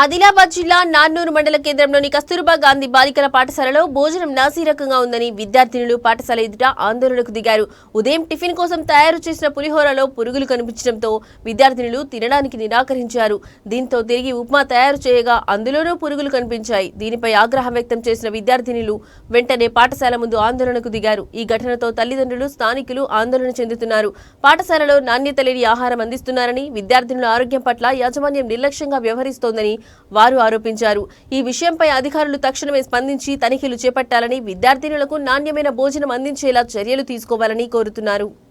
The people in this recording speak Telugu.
ఆదిలాబాద్ జిల్లా నాన్నూరు మండల కేంద్రంలోని కస్తూర్బా గాంధీ బాలికల పాఠశాలలో భోజనం నాసిరకంగా ఉందని విద్యార్థినులు పాఠశాల ఎదుట ఆందోళనకు దిగారు. ఉదయం టిఫిన్ కోసం తయారు చేసిన పులిహోరలో పురుగులు కనిపించడంతో విద్యార్థినులు తినడానికి నిరాకరించారు. దీంతో తిరిగి ఉప్మా తయారు చేయగా అందులోనూ పురుగులు కనిపించాయి. దీనిపై ఆగ్రహం వ్యక్తం చేసిన విద్యార్థినులు వెంటనే పాఠశాల ముందు ఆందోళనకు దిగారు. ఈ ఘటనతో తల్లిదండ్రులు స్థానికులు ఆందోళన చెందుతున్నారు. పాఠశాలలో నాణ్యత లేని ఆహారం అందిస్తున్నారని విద్యార్థినుల ఆరోగ్యం పట్ల యాజమాన్యం నిర్లక్ష్యంగా వ్యవహరిస్తోందని వారు ఆరోపించారు. ఈ విషయంపై అధికారులు తక్షణమే స్పందించి తనిఖీలు చేపట్టాలని విద్యార్థినులకు నాణ్యమైన భోజనం అందించేలా చర్యలు తీసుకోవాలని కోరుతున్నారు.